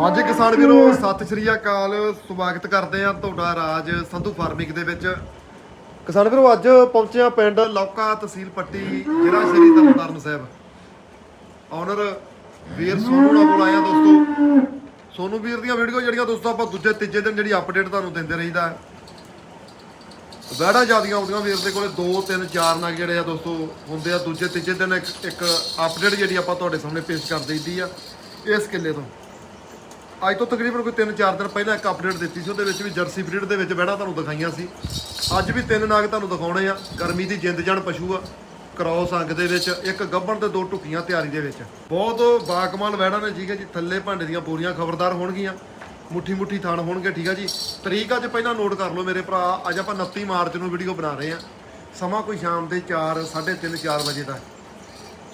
ਹਾਂਜੀ ਕਿਸਾਨ ਵੀਰੋ, ਸਤਿ ਸ਼੍ਰੀ ਅਕਾਲ। ਸਵਾਗਤ ਕਰਦੇ ਆ ਤੁਹਾਡਾ ਰਾਜ ਸੰਧੂ ਫਾਰਮਿੰਗ ਦੇ ਵਿੱਚ। ਕਿਸਾਨ ਵੀਰੋ, ਅੱਜ ਪਹੁੰਚੇ ਆ ਪਿੰਡ ਲੌਕਾ ਤਹਿਸੀਲ ਪੱਟੀ, ਜ਼ਿਲ੍ਹਾ ਸ਼੍ਰੀ ਤਰਨਤਾਰਨ ਸਾਹਿਬ। ਓਨਰ ਵੀਰ ਸੋਨੂ ਨਾਲ ਕੋਲ ਆਇਆ ਦੋਸਤੋ। ਸੋਨੂ ਵੀਰ ਦੀਆਂ ਵੀਡੀਓ ਜਿਹੜੀਆਂ ਦੋਸਤੋ ਆਪਾਂ ਦੂਜੇ, ਤੀਜੇ ਦਿਨ ਜਿਹੜੀ ਅਪਡੇਟ ਤੁਹਾਨੂੰ ਦਿੰਦੇ ਰਹੀਦਾ। ਹੈ। ਜਿਆਦੀਆਂ ਆਉਂਦੀਆਂ ਵੀਰ ਦੇ ਕੋਲੇ 2 3 4 ਨਗ ਜਿਹੜੇ ਆ ਦੋਸਤੋ ਹੁੰਦੇ ਆ। ਦੂਜੇ, ਤੀਜੇ ਦਿਨ ਇੱਕ ਅਪਡੇਟ ਜਿਹੜੀ ਆਪਾਂ ਤੁਹਾਡੇ ਸਾਹਮਣੇ ਪੇਸ਼ ਕਰ ਦਈਦੀ ਆ। ਇਸ ਕਿੱਲੇ ਤੋਂ। ਅੱਜ ਤੋਂ ਤਕਰੀਬਨ ਕੋਈ 3-4 ਦਿਨ ਪਹਿਲਾਂ ਇੱਕ ਅਪਡੇਟ ਦਿੱਤੀ ਸੀ, ਉਹਦੇ ਵਿੱਚ ਵੀ ਜਰਸੀ ਬਰੀਡ ਦੇ ਵਿੱਚ ਵੈੜਾਂ ਤੁਹਾਨੂੰ ਦਿਖਾਈਆਂ ਸੀ। ਅੱਜ ਵੀ ਤਿੰਨ ਨਾਗ ਤੁਹਾਨੂੰ ਦਿਖਾਉਣੇ ਆ, ਗਰਮੀ ਦੀ ਜਿੰਦ ਜਾਨ ਪਸ਼ੂ ਆ ਕ੍ਰੋਸ ਅੰਗ ਦੇ ਵਿੱਚ, ਇੱਕ ਗੱਭਣ ਤੇ ਦੋ ਟੁਕੀਆਂ ਤਿਆਰੀ ਦੇ ਵਿੱਚ। ਬਹੁਤ ਬਾਕਮਾਲ ਵੈੜਾਂ ਨੇ, ਠੀਕ ਹੈ ਜੀ, ਥੱਲੇ ਭਾਂਡੇ ਦੀਆਂ ਪੂਰੀਆਂ ਖਬਰਦਾਰ ਹੋਣਗੀਆਂ ਮੁੱਠੀ ਮੁੱਠੀ ਥਾਣ ਹੋਣਗੇ, ਠੀਕ ਆ ਜੀ। ਤਰੀਕ ਅੱਜ ਪਹਿਲਾਂ ਨੋਟ ਕਰ ਲਓ ਮੇਰੇ ਭਰਾ, ਅੱਜ ਆਪਾਂ 29 ਮਾਰਚ ਨੂੰ ਵੀਡੀਓ ਬਣਾ ਰਹੇ ਆ ਸਮਾਂ ਕੋਈ ਸ਼ਾਮ ਦੇ 4 3:30 4 ਵਜੇ ਦਾ।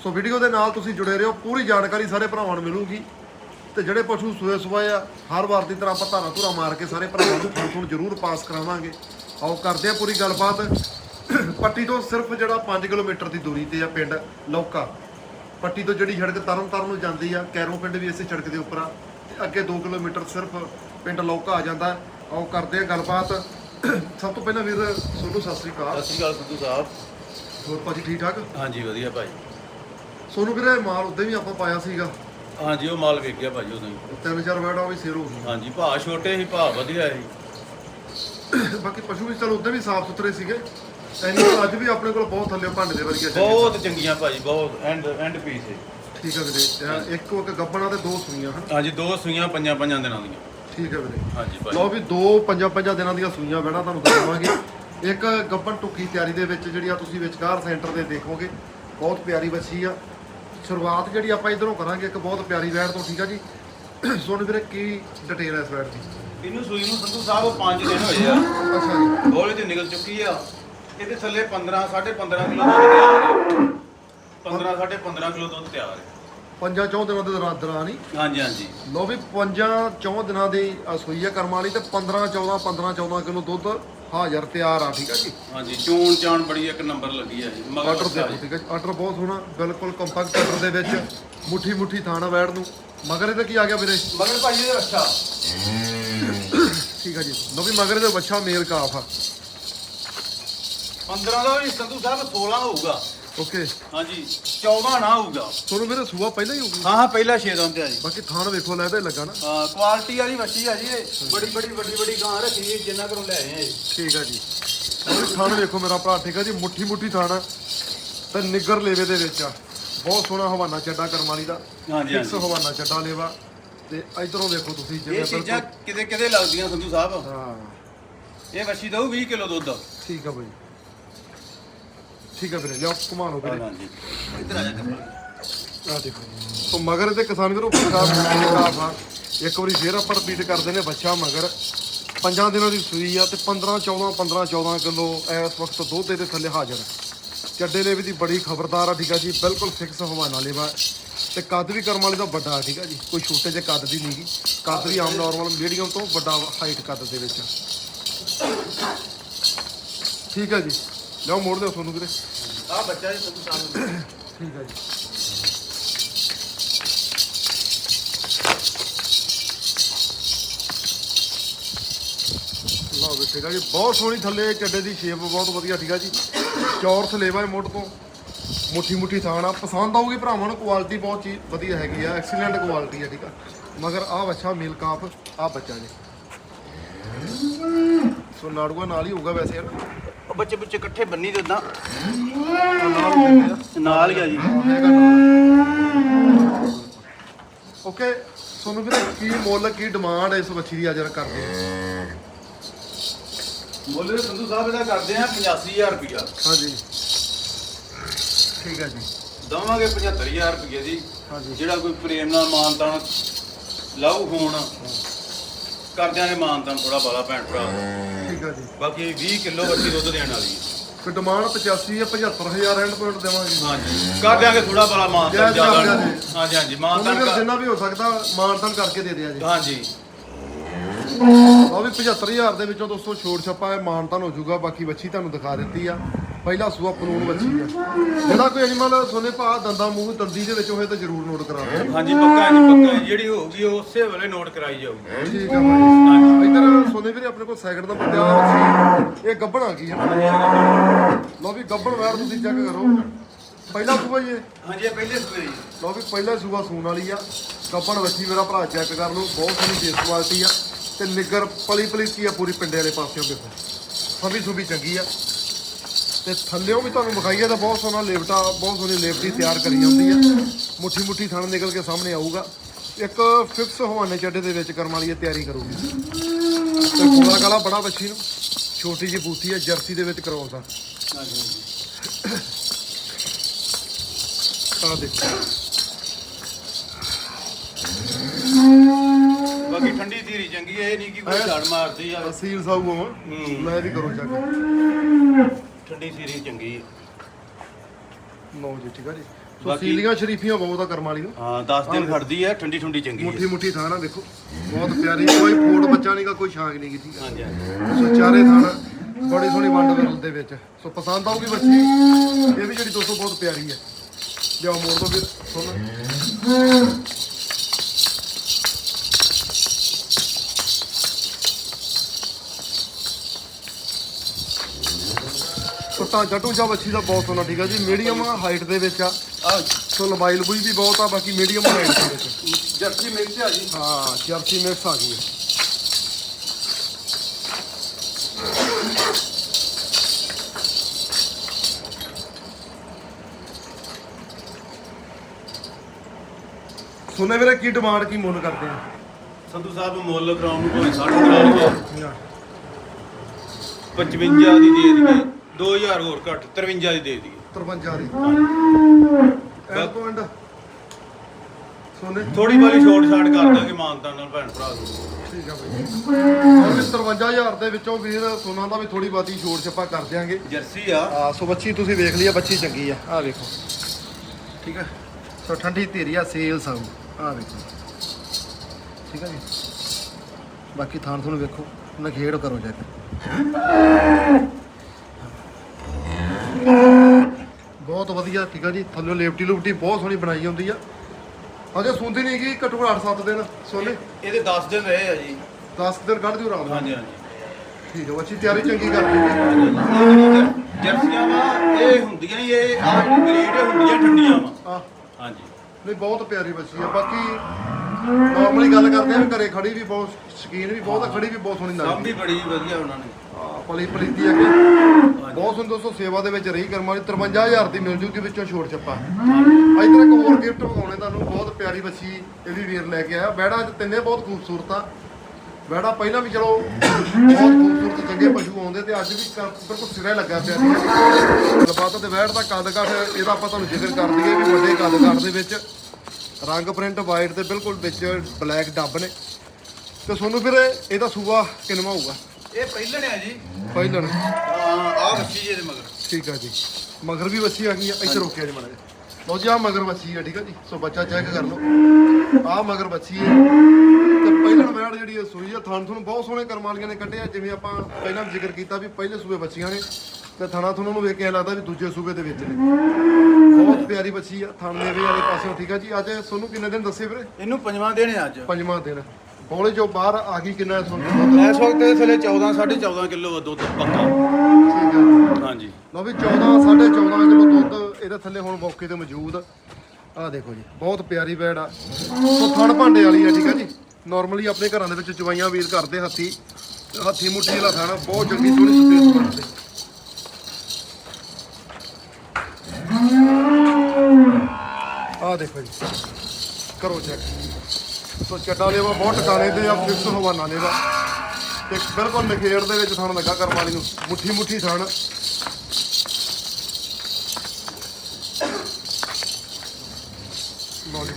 ਸੋ ਵੀਡੀਓ ਦੇ ਨਾਲ ਤੁਸੀਂ ਜੁੜੇ ਰਹੋ, ਪੂਰੀ ਜਾਣਕਾਰੀ ਸਾਰੇ ਭਰਾਵਾਂ ਨੂੰ ਮਿਲੂਗੀ। ਤੇ ਜਿਹੜੇ ਪਸ਼ੂ ਸੂਏ ਸੂਏ ਆ ਹਰ ਵਾਰ ਦੀ ਤਰ੍ਹਾਂ ਆਪਾਂ ਧਾਰਾ ਧੁਰਾ ਮਾਰ ਕੇ ਸਾਰੇ ਭਰਾਵਾਂ ਨੂੰ ਫੋਨ ਫੋਨ ਜ਼ਰੂਰ ਪਾਸ ਕਰਾਵਾਂਗੇ। ਆਓ ਕਰਦੇ ਆ ਪੂਰੀ ਗੱਲਬਾਤ। ਪੱਟੀ ਤੋਂ ਸਿਰਫ ਜਿਹੜਾ 5 ਕਿਲੋਮੀਟਰ ਦੀ ਦੂਰੀ ਤੇ ਆ ਪਿੰਡ ਲੌਕਾ। ਪੱਟੀ ਤੋਂ ਜਿਹੜੀ ਸੜਕ ਤਰਨ ਤਾਰਨ ਨੂੰ ਜਾਂਦੀ ਆ ਕੈਰੋਂ ਪਿੰਡ ਵੀ ਇਸੇ ਸੜਕ ਦੇ ਉੱਪਰ ਆ ਤੇ ਅੱਗੇ 2 ਕਿਲੋਮੀਟਰ ਸਿਰਫ ਪਿੰਡ ਲੌਕਾ ਆ ਜਾਂਦਾ। ਆਓ ਕਰਦੇ ਆ ਗੱਲਬਾਤ। ਸਭ ਤੋਂ ਪਹਿਲਾਂ ਵੀਰ ਸੋਨੂੰ ਸਤਿ ਸ੍ਰੀ ਅਕਾਲ। ਸਤਿ ਸ਼੍ਰੀ ਅਕਾਲ ਸਿੱਧੂ ਸਾਹਿਬ। ਹੋਰ ਭਾਜੀ ਠੀਕ ਠਾਕ? ਹਾਂਜੀ ਵਧੀਆ ਭਾਈ। ਸੋਨੂੰ ਵੀਰੇ ਮਾਲ ਉੱਤੇ ਵੀ ਆਪਾਂ ਪਾਇਆ ਸੀਗਾ। ਹਾਂਜੀ ਉਹ ਮਾਲ ਵੇਖ ਗਿਆ ਭਾਜੀ ਉਦੋਂ ਹੀ। ਤਿੰਨ ਚਾਰ ਵੈੜਾ ਉਹ ਵੀ ਸੇਲ ਹੋ ਗਈ ਹਾਂਜੀ ਭਾਅ ਛੋਟੇ ਸੀ ਭਾਅ ਵਧੀਆ ਸੀ। ਬਾਕੀ ਪਸ਼ੂ ਵੀ ਚਲੋ ਉੱਤੇ ਵੀ ਸਾਫ਼ ਸੁਥਰੇ ਸੀਗੇ। ਐਨੀ ਅੱਜ ਵੀ ਆਪਣੇ ਕੋਲ ਬਹੁਤ ਥੱਲੇ ਭਾਂਡੇ ਦੇ ਵਰਗੇ ਚੱਲੇ। ਬਹੁਤ ਚੰਗੀਆਂ ਭਾਜੀ ਬਹੁਤ ਐਂਡ ਐਂਡ ਪੀਸ ਹੈ ਠੀਕ ਹੈ ਵੀਰੇ ਇਹ ਇੱਕ ਇੱਕ ਗੱਬਣਾ ਤੇ ਦੋ ਸੂਈਆਂ ਹਨ ਹਾਂਜੀ ਦੋ ਸੂਈਆਂ ਪੰਜਾਂ ਪੰਜਾਂ ਦਿਨਾਂ ਦੀਆਂ। ਠੀਕ ਹੈ ਵੀਰੇ। ਹਾਂਜੀ ਲਓ ਭਾਈ ਵੀ ਦੋ ਪੰਜਾਂ ਪੰਜਾਂ ਦਿਨਾਂ ਦੀਆਂ ਸੂਈਆਂ ਬੈਣਾ ਤੁਹਾਨੂੰ ਦਿਖਾਵਾਂਗੇ। ਇੱਕ ਗੱਬਣ ਟੁੱਕੀ ਤਿਆਰੀ ਦੇ ਵਿੱਚ ਜਿਹੜੀ ਆ ਤੁਸੀਂ ਵਿਚਕਾਰ ਸੈਂਟਰ ਦੇ ਦੇਖੋਗੇ ਬਹੁਤ ਪਿਆਰੀ ਬੱਚੀ ਆ। ਸ਼ੁਰੂਆਤ ਜਿਹੜੀ ਆਪਾਂ ਇਧਰੋਂ ਕਰਾਂਗੇ ਇੱਕ ਬਹੁਤ ਪਿਆਰੀ ਵੈੜ ਤੋਂ ਠੀਕ ਆ ਜੀ? ਸੋਨ ਵੀਰੇ ਕੀ ਡਿਟੇਲ ਹੈ ਇਸ ਵੈੜ ਦੀ? ਇਹਨੂੰ ਸੂਈ ਨੂੰ ਸੰਧੂ ਸਾਹਿਬ 5 ਦਿਨ ਹੋਏ ਆ। ਅੱਛਾ ਜੀ। ਬੋਲੇ ਤੇ ਨਿਕਲ ਚੁੱਕੀ ਆ। ਇਹਦੇ ਥੱਲੇ 15 15.5 ਕਿਲੋ ਦੁੱਧ ਤਿਆਰ ਹੈ 15 15.5 ਕਿਲੋ ਦੁੱਧ ਤਿਆਰ ਹੈ ਪੰਜਾਂ ਚੌਂ ਦਿਨਾਂ ਦੇ ਦੌਰਾਨ ਦੌਰਾਨ ਹੀ ਹਾਂਜੀ ਹਾਂਜੀ। ਲੋ ਵੀ ਪੰਜਾਂ ਚੌਂ ਦਿਨਾਂ ਦੀ ਸੂਈ ਆ ਕਰਮ ਵਾਲੀ ਤੇ 15 14 15 14 ਕਿਲੋ ਦੁੱਧ ਹਾਜ਼ਰ ਤਿਆਰ ਆ ਠੀਕ ਆ ਜੀ। ਹਾਂਜੀ ਚੂਣ ਚਾਣ ਬੜੀ ਇੱਕ ਨੰਬਰ ਲੱਗੀ ਆ ਜੀ ਮਗਰ ਆਰਡਰ ਦੇਖੋ ਠੀਕ ਹੈ ਆਰਡਰ ਬਹੁਤ ਸੋਹਣਾ ਬਿਲਕੁਲ ਕੰਪੈਕਟ ਆਰਡਰ ਦੇ ਵਿੱਚ ਮੁੱਠੀ ਮੁੱਠੀ ਥਾਣਾ ਵੈੜ ਨੂੰ। ਮਗਰ ਇਹਦਾ ਕੀ ਆ ਗਿਆ ਵੀਰੇ? ਮਗਰ ਭਾਜੀ ਇਹਦਾ ਅੱਛਾ ਠੀਕ ਹੈ ਜੀ। ਲੋ ਵੀ ਮਗਰ ਇਹਦਾ ਬੱਚਾ ਮੇਲ ਕਾਫ ਆ। 15 ਦਾ ਵੀ ਸੰਧੂ ਸਾਹਿਬ 16 ਹੋਊਗਾ। ਓਕੇ। ਹਾਂਜੀ। 14 ਨਾ ਹੋਊਗਾ। ਤੁਹਾਨੂੰ ਵੀਰੇ ਸੂਆ ਪਹਿਲਾਂ ਹੀ ਹੋਊਗੀ ਹਾਂ ਹਾਂ ਪਹਿਲਾ 6 ਦੰਦ ਆ ਜੀ। ਬਾਕੀ ਥਾਣ ਵੇਖੋ ਲੈ ਤੇ ਲੱਗਾ ਨਾ। ਹਾਂ ਕੁਆਲਿਟੀ ਵਾਲੀ ਵੱਛੀ ਆ ਜੀ ਇਹ। ਬੜੀ ਬੜੀ ਵੱਡੀ ਵੱਡੀ ਗਾਂ ਰੱਖੀ ਹੈ ਜਿੰਨਾ ਘਰੋਂ ਲੈ ਆਏ ਆ ਜੀ ਠੀਕ ਹੈ ਜੀ। ਵੀ ਥਾਣ ਵੇਖੋ ਮੇਰਾ ਭਰਾ ਠੀਕ ਹੈ ਜੀ ਮੁੱਠੀ ਮੁੱਠੀ ਥਾਣ ਆ ਤੇ ਨਿੱਗਰ ਲੇਵੇ ਦੇ ਵਿੱਚ ਆ। ਬਹੁਤ ਸੋਹਣਾ ਹਵਾਨਾ ਚੱਡਾ ਕਰਮ ਵਾਲੀ ਦਾ। ਹਾਂਜੀ ਫਿਕਸ ਹਵਾਨਾ ਚੱਡਾ ਲੇਵਾ। ਤੇ ਇਧਰੋਂ ਦੇਖੋ ਤੁਸੀਂ ਜਿਵੇਂ ਇਹ ਚੀਜ਼ਾਂ ਕਿਤੇ ਕਿਤੇ ਲੱਗਦੀਆਂ ਸੰਧੂ ਸਾਹਿਬ। ਹਾਂ। ਇਹ ਵੱਛੀ ਦਊ 20 ਕਿਲੋ ਦੁੱਧ। ਠੀਕ ਆ ਬਾਈ। ਠੀਕ ਆ ਵੀਰੇ ਲਿਆਓ ਘੁਮਾ ਲਓ ਵੀਰੇ। ਇੱਧਰ ਆ ਜਾ ਆ ਦੇਖੋ ਸੋ ਮਗਰ ਤੇ ਕਿਸਾਨ ਵੀਰੋ ਪੰਜਾਬ ਦੇ ਕਾਫ ਆ ਇੱਕ ਵਾਰੀ ਫੇਰ ਆਪਾਂ ਰਿਪੀਟ ਕਰਦੇ ਨੇ ਬੱਚਾ ਮਗਰ। ਪੰਜਾਂ ਦਿਨਾਂ ਦੀ ਸੂਈ ਆ ਤੇ 15 14 15 14 ਕਿਲੋ ਇਸ ਵਕਤ ਦੁੱਧ ਦੇ ਥੱਲੇ ਹਾਜ਼ਰ ਚੱਡੇ ਲੇਵੇ ਦੀ ਬੜੀ ਖਬਰਦਾਰ ਆ ਠੀਕ ਆ ਜੀ ਬਿਲਕੁਲ ਫਿਕਸ ਹਵਾਨਾ ਲੇਵਾ। ਤੇ ਕੱਦ ਵੀ ਕਰਮ ਵਾਲੀ ਦਾ ਵੱਡਾ ਠੀਕ ਆ ਜੀ। ਕੋਈ ਛੋਟੇ ਜਿਹੇ ਕੱਦ ਦੀ ਨਹੀਂਗੀ ਕੱਦ ਵੀ ਆਮ ਨਾਰਮਲ ਮੀਡੀਅਮ ਤੋਂ ਵੱਡਾ ਹਾਈਟ ਕੱਦ ਦੇ ਵਿੱਚ ਠੀਕ ਆ ਜੀ। ਲਓ ਮੋੜ ਦਿਓ ਤੁਹਾਨੂੰ ਵੀਰੇ। ਆ ਬੱਚਾ ਜੀ ਸੰਧੂ ਸਾਹਿਬ ਠੀਕ ਆ ਜੀ। ਲਓ ਵੀ ਠੀਕ ਆ ਜੀ ਬਹੁਤ ਸੋਹਣੀ ਥੱਲੇ ਚੱਡੇ ਦੀ ਸ਼ੇਪ ਬਹੁਤ ਵਧੀਆ ਠੀਕ ਆ ਜੀ। ਚੌਰਸ ਲੇਵਾ ਹੈ ਮੁੱਢ ਤੋਂ। ਮੁੱਠੀ ਮੁੱਠੀ ਥਾਣ ਆ। ਪਸੰਦ ਆਊਗੀ ਭਰਾਵਾਂ ਨੂੰ ਕੁਆਲਿਟੀ ਬਹੁਤ ਚੀਜ਼ ਵਧੀਆ ਹੈਗੀ ਆ ਐਕਸੀਲੈਂਟ ਕੁਆਲਿਟੀ ਆ ਠੀਕ ਆ। ਮਗਰ ਆਹ ਬੱਚਾ ਮਿਲ ਕਾਫ ਆਹ ਬੱਚਾ ਜੀ। ਸੋ ਨਾੜੂਆ ਨਾਲ ਹੀ ਹੋਊਗਾ ਵੈਸੇ ਯਾਰ। ਬੱਚੇ ਬੱਚੇ ਇਕੱਠੇ ਬੰਨੀ ਦੇ ਉਦਾਂ ਨਾਲ ਹੀ ਆ ਹੀ ਜੀ। ਓਕੇ ਤੁਹਾਨੂੰ ਵੀਰੇ ਕੀ ਮੁੱਲ ਕੀ ਡਿਮਾਂਡ ਇਸ ਬੱਚੀ ਦੀ ਅਜਰ ਕਰਦੇ ਆ? ਬੋਲੇ ਸੰਧੂ ਸਾਹਿਬ ਇਹਦਾ ਕਰਦੇ ਆ 85000 ਰੁਪਇਆ ਹਾਂਜੀ। ਠੀਕ ਹੈ ਜੀ। ਦਵਾਂਗੇ 75000 ਰੁਪਏ ਦੀ ਹਾਂਜੀ। ਜਿਹੜਾ ਕੋਈ ਪ੍ਰੇਮ ਨਾਲ ਮਾਨਤਾਨ ਲਾਉ ਹੋਣ ਕਰ ਦਿਆਂਗੇ ਮਾਨਤਾਨ ਥੋੜਾ ਬਾਲਾ ਭੈਣ ਭਰਾ। ਠੀਕ ਹੈ ਜੀ। ਬਾਕੀ 20 ਕਿਲੋ ਵੱਡੀ ਦੁੱਧ ਦੇਣ ਵਾਲੀ ਹੈ। ਤੇ ਡਿਮਾਂਡ 85 ਹੈ 75000 ਐਂਡ ਪੁਆਇੰਟ ਦੇਵਾਂਗੇ। ਹਾਂਜੀ। ਕਰ ਦਿਆਂਗੇ ਥੋੜਾ ਬਾਲਾ ਮਾਨਤਾਨ ਕਰ ਜ਼ਿਆਦਾ। ਦਿਆਂਗੇ। ਹਾਂਜੀ ਹਾਂਜੀ ਉਹਨਾਂ ਮਾਨਤਾਨ ਕੋਲ ਕਰ- ਜਿੰਨਾ ਵੀ ਹੋ ਸਕਦਾ ਮਾਨਤਨ ਕਰਕੇ ਦੇ ਦਿਆ ਜੀ। ਹਾਂਜੀ। ਉਹ ਵੀ 75000 ਦੇ ਵਿੱਚੋਂ ਦੋਸਤੋ ਛੋੜ ਛੱਪਾ ਹੈ ਮਾਨਤਨ ਹੋ ਜਾਊਗਾ ਬਾਕੀ ਬੱਚੀ ਤੁਹਾਨੂੰ ਦਿਖਾ ਦਿੱਤੀ ਆ। ਪਹਿਲਾ ਸੂਆ ਪਲੂਣ ਬੱਚੀ ਆ। ਜਿਹੜਾ ਕੋਈ ਐਨੀਮਲ ਸੋਨੇ ਭਾ ਦੰਦਾਂ ਮੂੰਹ ਦੰਦੀ ਦੇ ਵਿੱਚ ਹੋਏ ਤਾਂ ਜ਼ਰੂਰ ਨੋਟ ਕਰਾ ਦਿਓ ਹਾਂਜੀ ਪੱਕਾ ਜੀ ਪੱਕਾ ਜੀ। ਜਿਹੜੀ ਹੋਊਗੀ ਉਹ ਉਸੇ ਵੇਲੇ ਨੋਟ ਕਰਾਈ ਜਾਊਗੀ। ਠੀਕ ਆ ਭਾਈ। ਇੱਧਰ ਸੋਨੇ ਵੀਰੇ ਆਪਣੇ ਕੋਲ ਸੈਕਿੰਡ ਦਾ ਬੰਦਿਆ ਬੱਚੀ ਇਹ ਗੱਬਣ ਆ? ਗਈ ਹੈ ਲਓ ਵੀ ਗੱਬਣ ਵੈਰ ਤੁਸੀਂ ਚੈੱਕ ਕਰੋ। ਪਹਿਲਾ ਸੂਆ ਹੀ ਇਹ। ਹਾਂਜੀ ਇਹ ਪਹਿਲੇ ਸੂਏ ਜੀ ਲਓ ਵੀ ਪਹਿਲਾ ਸੂਆ ਸੂਣ ਵਾਲੀ ਆ। ਗੱਬਣ ਬੱਚੀ ਮੇਰਾ ਭਰਾ ਚੈੱਕ ਕਰ ਲਓ ਬਹੁਤ ਸੋਹਣੀ ਫੇਸ ਕੁਆਲਿਟੀ ਆ। ਤੇ ਨਿੱਗਰ ਪਲੀ ਪਲੀਤੀ ਆ ਪੂਰੀ ਪਿੰਡੇ ਵਾਲੇ ਪਾਸਿਓਂ ਦੇਖੋ। ਸਭੀ ਸੁਭੀ ਚੰਗੀ ਆ। ਤੇ ਥੱਲਿਓਂ ਵੀ ਤੁਹਾਨੂੰ ਵਿਖਾਈਏ ਤਾਂ ਬਹੁਤ ਸੋਹਣਾ ਲੇਵਟਾ ਬਹੁਤ ਸੋਹਣੀ ਲੇਵਟੀ ਤਿਆਰ ਕਰੀ ਜਾਂਦੀ ਆ ਮੁੱਠੀ ਮੁੱਠੀ ਥਣ ਨਿਕਲ ਕੇ ਸਾਹਮਣੇ ਆਊਗਾ। ਇੱਕ ਫਿਕਸ ਹਵਾਨੇ ਚੱਡੇ ਦੇ ਵਿੱਚ ਕਰਮ ਵਾਲੀ ਤਿਆਰੀ ਕਰੂਗੀ। ਤੇ ਕੋਲਾ ਕਾਲਾ ਬੜਾ ਬੱਚੀ ਨੂੰ। ਛੋਟੀ ਜਿਹੀ ਬੂਥੀ ਆ ਜਰਸੀ ਦੇ ਵਿੱਚ ਕਰਾਉਂਦਾ ਹਾਂਜੀ ਹਾਂਜੀ ਆ ਦੇਖੋ। ਬਾਕੀ ਠੰਡੀ ਧੀਰੀ ਚੰਗੀ ਹੈ ਇਹ ਨਹੀਂ ਕਿ ਕੋਈ ਝੜ ਮਾਰਦੀ ਆ। ਸੀਲ ਸਾਊ ਆ ਹੂੰ। ਮੈਂ ਵੀ ਕਰੋ ਚੱਕ ਠੰਡੀ ਧੀਰੀ ਚੰਗੀ ਹੈ। ਲਓ ਜੀ ਠੀਕ ਆ ਜੀ। ਸੋ ਬਾਕੀ- ਸੀਲੀਆਂ ਸ਼ਰੀਫੀਆਂ ਬਹੁਤ ਆ ਕਰਮ ਵਾਲੀ ਨੂੰ ਹਾਂ 10 ਦਿਨ ਖੜਦੀ ਹੈ ਠੰਡੀ ਠੰਡੀ ਚੰਗੀ ਮੁੱਠੀ ਹੈ ਮੁੱਠੀ ਥਾਣਾ ਦੇਖੋ। ਬਹੁਤ ਪਿਆਰੀ ਕੋਈ ਫੋੜ ਬੱਚਾ ਨਹੀਂਗਾ ਕੋਈ ਛਾਂਗ ਨਹੀਂ ਕੀਤੀ ਹਾਂਜੀ ਹਾਂਜੀ। ਸੋ ਚਾਰੇ ਥਾਣਾ ਬੜੀ ਸੋਹਣੀ ਵੰਡ ਵਿਰਲ ਦੇ ਵਿੱਚ। ਸੋ ਪਸੰਦ ਆਊਗੀ ਬੱਚੀ ਇਹ ਵੀ ਜਿਹੜੀ ਦੋਸਤੋ ਬਹੁਤ ਪਿਆਰੀ ਹੈ। ਲਿਆਓ ਮੋੜ ਦੋ ਫਿਰ ਸੁਣ ਤਾਂ ਜਟੂ ਜਾ ਬੱਚੀ ਦਾ ਬਹੁਤ ਸੋਹਣਾ ਠੀਕ ਆ ਜੀ। ਮੀਡੀਅਮ ਹਾਈਟ ਦੇ ਵਿੱਚ ਆ। ਆ ਸੋ ਲੰਬਾਈ ਲੰਬੂਈ ਵੀ ਬਹੁਤ ਆ ਬਾਕੀ ਮੀਡੀਅਮ ਹਾਈਟ ਦੇ ਵਿੱਚ। ਜਰਸੀ ਮਿਕਸ ਆ ਜੀ। ਹਾਂ ਜਰਸੀ ਮਿਕਸ ਆ ਗਈ ਹੈ ਸੁਨੇ ਵੀਰੇ ਕੀ ਡਿਮਾਂਡ ਕੀ ਮੁੱਲ ਕਰਦੇ ਆ? ਸੰਧੂ ਸਾਹਿਬ ਮੁੱਲ ਕਰਾਉਣ ਨੂੰ ਕੋਈ 60 ਕਰਾ ਲਈਏ। 55 ਦੀ ਦੇ ਦਈਏ। 2000 ਹੋਰ ਘੱਟ 53 ਦੀ ਦੇ ਦਈਏ। 53 ਦੀ। ਐ ਪੁਆਇੰਟ ਸੁਨੇ। ਥੋੜੀ ਬਾਲੀ ਛੋਟ ਛਾਟ ਕਰ ਦਾਂਗੇ ਮਾਨਤਾ ਨਾਲ ਭੈਣ ਭਰਾ ਨੂੰ ਠੀਕ ਆ ਬਈ। ਹੋਰ ਵੀ 53000 ਦੇ ਵਿੱਚੋਂ ਵੀਰ ਸੋਨਾ ਦਾ ਵੀ ਥੋੜੀ ਬਾਤੀ ਛੋੜ ਛੱਪਾ ਕਰ ਦਿਆਂਗੇ। ਜਰਸੀ ਆ। ਆ ਸੋ ਬੱਚੀ ਤੁਸੀਂ ਵੇਖ ਲਈ ਆ ਬੱਚੀ ਚੰਗੀ ਆ। ਆ ਵੇਖੋ। ਠੀਕ ਆ? ਸੋ ਠੰਡੀ ਧੀਰੀ ਆ ਸੇਲ ਸਾਊ ਆ ਵੇਖੋ। ਠੀਕ ਆ ਜੀ? ਬਾਕੀ ਥਾਣ ਤੁਹਾਨੂੰ ਵੇਖੋ। ਨਖੇੜ ਕਰੋ ਚੈੱਕ ਬਹੁਤ ਵਧੀਆ ਠੀਕ ਆ ਜੀ। ਥੱਲੇ ਲੇਪਟੀ ਲੁਪਟੀ ਬਹੁਤ ਸੋਹਣੀ ਬਣਾਈ ਹੁੰਦੀ ਆ। ਅਜੇ ਸੁਣਦੀ ਨਹੀਂ ਗਈ ਘੱਟੋ ਘੱਟ 8-7 ਦਿਨ ਸੋਨੇ ਇਹਦੇ 10 ਦਿਨ ਰਹੇ ਆ ਜੀ। 10 ਦਿਨ ਕੱਢ ਦਿਓ ਨੂੰ ਹਾਂਜੀ ਹਾਂਜੀ। ਠੀਕ ਆ ਬੱਚੀ ਤਿਆਰੀ ਚੰਗੀ ਕਰ ਲਈ। ਹੈ ਜਰਸੀਆਂ ਵਾ ਇਹ ਹੁੰਦੀਆਂ ਹੀ ਇਹ ਗ੍ਰੇਡ ਹੁੰਦੀਆਂ ਠੰਡੀਆਂ ਵਾ। ਹਾਂਜੀ। ਨਹੀਂ ਬਹੁਤ ਪਿਆਰੀ ਬੱਚੀ ਆ। ਬਾਕੀ ਨਾਰਮਲੀ ਗੱਲ ਕਰਦੇ ਆ ਵੀ ਘਰੇ ਖੜੀ ਵੀ ਬਹੁਤ ਸ਼ਕੀਨ ਵੀ ਬਹੁਤ ਆ ਖੜੀ ਵੀ ਬਹੁਤ ਸੋਹਣੀ ਸਭ ਲੱਗਦੀ ਵੀ ਬੜੀ ਵਧੀਆ ਉਹਨਾਂ ਨੇ। ਆ ਪਲੀ ਪਲੀਤੀ ਆ ਕਿ। ਬਹੁਤ ਸੁੰਦਰ ਦੋਸਤੋ ਸੇਵਾ ਦੇ ਵਿੱਚ ਰਹੀ ਕਰਮ ਵਾਲੀ 53000 ਦੀ ਮਿਲ ਜੂਗੀ ਵਿੱਚੋਂ ਛੋੜ ਛੱਪਾ। ਇਧਰ ਇੱਕ ਹੋਰ ਗਿਫਟ ਵਿਖਾਉਣੇ ਤੁਹਾਨੂੰ ਬਹੁਤ ਪਿਆਰੀ ਬੱਚੀ ਇਹ ਵੀ ਵੀਰ ਲੈ ਕੇ ਆਇਆ। ਬੈੜਾ ਅੱਜ ਤਿੰਨੇ ਬਹੁਤ ਖੂਬਸੂਰਤ ਆ। ਬੈੜਾ ਪਹਿਲਾਂ ਵੀ ਚਲੋ ਬਹੁਤ ਖੂਬਸੂਰਤ ਚੰਗੇ ਪਸ਼ੂ ਆਉਂਦੇ ਤੇ ਅੱਜ ਵੀ ਬਿਲਕੁਲ ਸਿਰੇ ਲੱਗਾ ਪਿਆ ਸੀ। ਗੱਲਬਾਤ ਤੇ ਬੈੜ ਦਾ ਕੱਦ ਕਾਠ ਇਹਦਾ ਆਪਾਂ ਤੁਹਾਨੂੰ ਜ਼ਿਕਰ ਕਰ ਦਈਏ ਵੀ ਵੱਡੇ ਕੱਦ ਕਾਠ ਦੇ ਵਿੱਚ। ਰੰਗ ਪ੍ਰਿੰਟ ਵਾਈਟ ਤੇ ਬਿਲਕੁਲ ਵਿੱਚ ਬਲੈਕ ਡੱਬ ਨੇ। ਤੇ ਤੁਹਾਨੂੰ ਫਿਰ ਇਹਦਾ ਸੂਆ ਕਿੰਨਵਾ ਹੋਊਗਾ? ਇਹ ਪਹਿਲਣ ਆ ਜੀ। ਪਹਿਲਣ। ਆ ਬੱਚੀ ਜੀ ਇਹਦੇ ਮਗਰ। ਠੀਕ ਆ ਜੀ। ਮਗਰ ਵੀ ਬੱਚੀ ਆ ਗਈ ਆ ਇੱਥੇ ਰੋਕਿਆ ਜੀ ਮਾੜਾ ਜਿਹਾ। ਲਓ ਜੀ ਆ ਮਗਰ ਬੱਚੀ ਆ ਠੀਕ ਆ ਜੀ। ਸੋ ਬੱਚਾ ਚੈੱਕ ਕਰ ਲਓ। ਆ ਮਗਰ ਬੱਚੀ ਹੈ ਤੇ ਪਹਿਲਾਂ ਵੈੜ ਜਿਹੜੀ ਸੂਈ ਆ ਥਣ ਤੁਹਾਨੂੰ ਬਹੁਤ ਸੋਹਣੇ ਕਰਮ ਵਾਲੀਆਂ ਨੇ ਕੱਢਿਆ ਜਿਵੇਂ ਆਪਾਂ ਪਹਿਲਾਂ ਜ਼ਿਕਰ ਕੀਤਾ ਵੀ ਪਹਿਲੇ ਸੂਬੇ ਬੱਚੀਆਂ ਨੇ। ਤੇ ਥਣਾ ਤੁਹਾਨੂੰ ਨੂੰ ਵੇਖ ਕੇ ਐਂ ਲੱਗਦਾ ਵੀ ਦੂਜੇ ਸੂਬੇ ਦੇ ਵਿੱਚ ਨੇ। ਬਹੁਤ ਪਿਆਰੀ ਬੱਚੀ ਆ ਥਣ ਦੇਵੇ ਵਾਲੇ ਪਾਸਿਓਂ ਠੀਕ ਆ ਜੀ? ਅੱਜ ਤੁਹਾਨੂੰ ਕਿੰਨੇ ਦਿਨ ਦੱਸੇ ਵੀਰੇ? ਇਹਨੂੰ ਪੰਜਵਾਂ ਦਿਨ ਆ ਅੱਜ। ਪੰਜਵਾਂ ਦਿਨ। ਬੋਲੇ ਜੋ ਬਾਹਰ ਆ ਗਈ ਕਿੰਨਾ ਦੁੱਧ ਇਸ ਵਕਤ ਇਹ ਥੱਲੇ 14 14.5 ਕਿਲੋ ਦੁੱਧ ਪੱਕਾ। ਠੀਕ ਆ ਹਾਂਜੀ। ਲਓ ਵੀ 14 14.5 ਕਿਲੋ ਦੁੱਧ ਇਹਦੇ ਥੱਲੇ ਹੁਣ ਮੌਕੇ ਤੇ ਮੌਜੂਦ। ਆਹ ਦੇਖੋ ਜੀ ਬਹੁਤ ਪਿਆਰੀ ਬੈੜ ਆ। ਸੋ ਥਣ ਭਾਂਡੇ ਵਾਲੀ ਆ ਠੀਕ ਆ ਜੀ? ਨਾਰਮਲੀ ਆਪਣੇ ਘਰਾਂ ਦੇ ਵਿੱਚ ਚਵਾਈਆਂ ਵੀਰ ਕਰਦੇ ਹੱਥੀ ਹੱਥੀ ਮੁੱਠੀ ਵਾਲਾ ਖਾਣਾ ਬਹੁਤ ਚੰਗੀ ਸੋਹਣੀ ਸਪੇਸ ਬਣਦੇ ਆਹ ਦੇਖੋ ਜੀ। ਕਰੋ ਚੈੱਕ ਸੋ ਚੱਡਾ ਲੇਵਾ ਬਹੁਤ ਟਿਕਾਣੇ ਤੇ ਆ ਫਿਕਸ ਹਵਾਨਾ ਲੇਵਾ। ਤੇ ਬਿਲਕੁਲ ਨਖੇੜ ਦੇ ਵਿੱਚ ਥਣ ਲੱਗਾ ਕਰਮ ਵਾਲੀ ਨੂੰ। ਮੁੱਠੀ ਮੁੱਠੀ ਥਣ।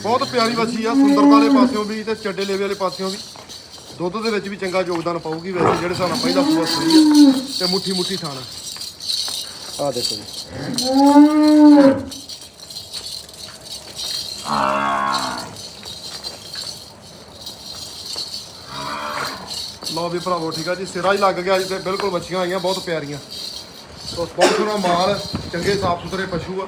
ਬਹੁਤ ਪਿਆਰੀ ਬੱਚੀ ਆ ਸੁੰਦਰਤਾ ਵਾਲੇ ਪਾਸਿਓਂ ਵੀ ਤੇ ਚੱਡੇ ਲੇਵੇ ਵਾਲੇ ਪਾਸਿਓਂ ਵੀ। ਦੁੱਧ ਦੇ ਵਿੱਚ ਵੀ ਚੰਗਾ ਯੋਗਦਾਨ ਪਾਊਗੀ ਵੈਸੇ, ਜਿਹੜੇ ਹਿਸਾਬ ਨਾਲ ਪਹਿਲਾ ਸੂਆ ਸੂਈ ਆ। ਤੇ ਮੁੱਠੀ ਮੁੱਠੀ ਥਾਣਾ। ਆ ਦੇਖੋ ਜੀ। ਲਓ ਵੀ ਭਰਾਵੋ, ਠੀਕ ਆ ਜੀ? ਸਿਰਾ ਹੀ ਲੱਗ ਗਿਆ ਜੀ ਤੇ ਬਿਲਕੁਲ ਬੱਚੀਆਂ ਆਈਆਂ, ਬਹੁਤ ਪਿਆਰੀਆਂ। ਸੋ ਬਹੁਤ ਸੋਹਣਾ ਮਾਲ, ਚੰਗੇ ਸਾਫ਼ ਸੁਥਰੇ ਪਸ਼ੂ ਆ।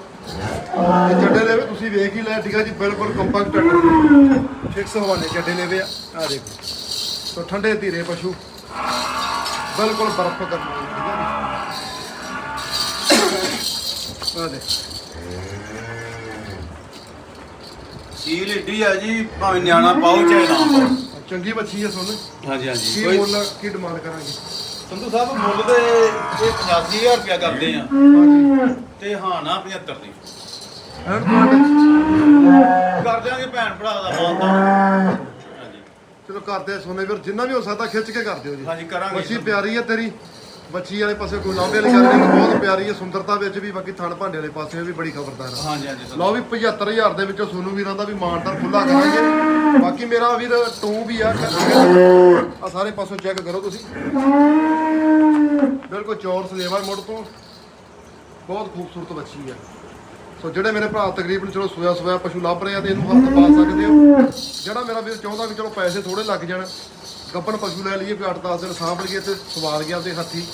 ਤੇ ਚੱਡੇ ਲੈਵੇ ਤੁਸੀਂ ਵੇਖ ਹੀ ਲਿਆ ਠੀਕ ਆ ਜੀ? ਬਿਲਕੁਲ ਕੰਪੈਕਟ ਟਰੈਕਟਰ ਫਿਕਸ ਹਵਾਨੇ ਚੱਡੇ ਲੈਵੇ ਆ। ਆ ਦੇਖੋ। ਸੋ ਠੰਡੇ ਧੀਰੇ ਪਸ਼ੂ। ਬਿਲਕੁਲ ਬਰਫ ਕਰਨਾ ਠੀਕ ਆ ਜੀ? ਆ ਦੇ ਸੀਲ ਏਡੀ ਆ ਜੀ, ਭਾਵੇਂ ਨਿਆਣਾ ਪਾਓ ਚਾਹੇ ਨਾ ਪਾਓ। ਚੰਗੀ ਬੱਚੀ ਆ ਸੁਣ ਹਾਂਜੀ ਹਾਂਜੀ। ਕੀ ਕੋਈ ਮੁੱਲ ਕੀ ਡਿਮਾਂਡ ਕਰਾਂਗੇ? ਸੰਧੂ ਸਾਹਿਬ ਮੁੱਲ ਦੇ ਇਹ 85000 ਰੁਪਇਆ ਕਰਦੇ ਆ। ਹਾਂਜੀ। ਤੇ ਹਾਂ ਨਾ 75 ਦੀ। ਕਰ ਦਿਆਂਗੇ ਭੈਣ ਭਰਾ ਦਾ ਮਾਨ ਤਾਂ ਹਾਂਜੀ। ਚਲੋ ਕਰਦੇ ਆ ਸੋਨੇ ਵੀਰ ਜਿੰਨਾ ਵੀ ਹੋ ਸਕਦਾ ਖਿੱਚ ਕੇ ਕਰ ਦਿਓ ਜੀ। ਹਾਂਜੀ, ਕਰਾਂਗੇ ਬੱਚੀ। ਪਿਆਰੀ ਹੈ ਤੇਰੀ। ਬੱਚੀ ਵਾਲੇ ਪਾਸੇ ਕੋਈ ਲਾਂਬੇ ਵਾਲੀ ਗੱਲ ਨਹੀਂ ਬਹੁਤ ਪਿਆਰੀ ਹੈ ਸੁੰਦਰਤਾ ਵਿੱਚ ਵੀ ਬਾਕੀ ਥਣ ਭਾਂਡੇ ਵਾਲੇ ਪਾਸੇ ਵੀ ਬੜੀ ਖਬਰਦਾਰ ਆ। ਹਾਂਜੀ ਹਾਂਜੀ। ਲਓ ਵੀ 75000 ਦੇ ਵਿੱਚੋਂ ਸੋਨੂ ਵੀਰਾਂ ਦਾ ਵੀ ਮਾਨਦਾਰ ਖੁੱਲਾ ਕਰਾਂਗੇ। ਬਾਕੀ ਮੇਰਾ ਵੀਰ ਟੂ ਵੀ ਆ ਆ ਸਾਰੇ ਪਾਸੋਂ ਚੈੱਕ ਕਰੋ ਤੁਸੀਂ। ਬਿਲਕੁਲ ਚੌਰ ਸਲੇਵਾ ਮੁੜ ਤੋਂ। ਬਹੁਤ ਖੂਬਸੂਰਤ ਬੱਚੀ ਆ। ਸੋ ਜਿਹੜੇ ਮੇਰੇ ਭਰਾ ਤਕਰੀਬਨ ਚਲੋ ਸੋਇਆ ਸੋਇਆ ਪਸ਼ੂ ਲੱਭ ਰਹੇ ਆ ਤੇ ਇਹਨੂੰ ਹੱਥ ਪਾ ਸਕਦੇ ਹੋ ਜਿਹੜਾ ਮੇਰਾ ਵੀਰ ਚਾਹੁੰਦਾ ਵੀ ਚਲੋ ਪੈਸੇ ਥੋੜੇ ਲੱਗ ਜਾਣ ਗੱਬਣ ਪਸ਼ੂ ਲੈ ਲਈਏ, ਵੀ 8-10 ਦਿਨ ਸਾਂਭ ਲਈਏ ਤੇ ਸਵਾਰ ਗਿਆ ਤੇ ਹੱਥੀ।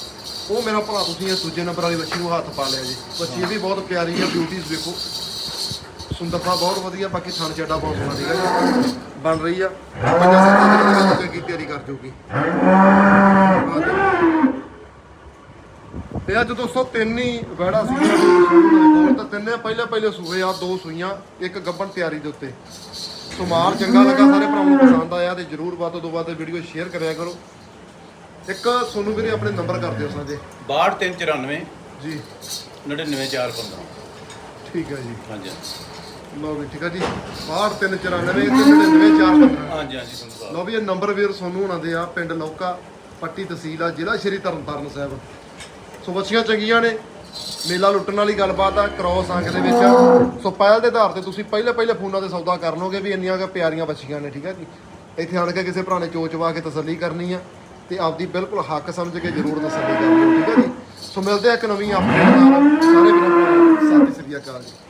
ਉਹ ਮੇਰਾ ਭਰਾ ਤੁਸੀਂ ਇਹ ਦੂਜੇ ਨੰਬਰ ਵਾਲੀ ਬੱਚੀ ਨੂੰ ਹੱਥ ਪਾ ਲਿਆ ਜੀ। ਬੱਚੀ ਇਹ ਵੀ ਬਹੁਤ ਪਿਆਰੀ ਆ ਬਿਊਟੀਜ਼ ਵੇਖੋ। ਸੁੰਦਰਤਾ ਬਹੁਤ ਵਧੀਆ, ਬਾਕੀ ਥਣ ਚੱਡਾ ਬਹੁਤ ਸੋਹਣਾ ਠੀਕ ਜੀ ਬਣ ਰਹੀ ਆ। ਪੰਜਾਂ ਸੱਤਾਂ ਦਿਨਾਂ ਤਿਆਰੀ ਕਰ ਜੂਗੀ। ਤੇ ਅੱਜ ਦੋਸਤੋ ਤਿੰਨ ਹੀ ਵੜਾ ਸੀ। ਕੋਲ ਤਾਂ ਤਿੰਨੇ ਪਹਿਲੇ ਪਹਿਲੇ ਸੂਏ ਆ, ਦੋ ਸੂਈਆਂ, ਇੱਕ ਗੱਬਣ ਤਿਆਰੀ ਦੇ ਉੱਤੇ। ਸੋ ਮਾਲ ਚੰਗਾ ਲੱਗਾ ਸਾਰੇ ਭਰਾਵਾਂ ਨੂੰ ਪਸੰਦ ਆਇਆ ਤੇ ਜਰੂਰ ਵੱਧ ਤੋਂ ਵੱਧ ਵੀਡੀਓ ਸ਼ੇਅਰ ਕਰਿਆ ਕਰੋ। ਇੱਕ ਸੋਨੂੰ ਵੀਰੇ ਆਪਣੇ ਨੰਬਰ ਕਰ ਦਿਓ ਸਾਂਝੇ। 6294 ਜੀ। 99415 ਠੀਕ ਹੈ ਜੀ। ਹਾਂਜੀ ਲਓ ਵੀ ਠੀਕ ਹੈ ਜੀ। 6394 ਤੇ 99415 ਹਾਂਜੀ ਹਾਂਜੀ ਸੰਧੂ ਸਾਹਿਬ ਲਓ ਵੀ ਇਹ ਨੰਬਰ ਵੀਰ ਸੋਨੂੰ ਹੁਣਾਂ ਦੇ ਆ ਪਿੰਡ ਲੌਕਾ ਪੱਟੀ ਤਹਿਸੀਲ ਆ ਜ਼ਿਲ੍ਹਾ ਸ਼੍ਰੀ ਤਰਨਤਾਰਨ ਸਾਹਿਬ। ਸੋ ਬੱਚੀਆਂ ਚੰਗੀਆਂ ਨੇ। ਮੇਲਾ ਲੁੱਟਣ ਵਾਲੀ ਗੱਲਬਾਤ ਆ ਕ੍ਰੋਸ ਅੰਗ ਦੇ ਵਿੱਚ ਸੋ ਪਹਿਲ ਦੇ ਆਧਾਰ ਤੇ ਤੁਸੀਂ ਪਹਿਲੇ ਪਹਿਲੇ ਫੋਨਾਂ ਤੇ ਸੌਦਾ ਕਰ ਲਓਗੇ ਵੀ ਇੰਨੀਆਂ ਕੁ ਪਿਆਰੀਆਂ ਬੱਚੀਆਂ ਨੇ, ਠੀਕ ਹੈ ਜੀ? ਇੱਥੇ ਆਣ ਕੇ ਕਿਸੇ ਭਰਾ ਨੇ ਚੋਚਵਾ ਕੇ ਤਸੱਲੀ ਕਰਨੀ ਆ ਤੇ ਆਪਦੀ ਬਿਲਕੁਲ ਹੱਕ ਸਮਝ ਕੇ ਜ਼ਰੂਰ ਤਸੱਲੀ ਕਰਨੀ ਠੀਕ ਹੈ ਜੀ? ਸੋ ਮਿਲਦੇ ਆ ਇੱਕ ਨਵੀਂ ਅਪਡੇਟ ਨਾਲ। ਸਾਰੇ ਵੀਰਾਂ ਭਰਾਵਾਂ ਨੂੰ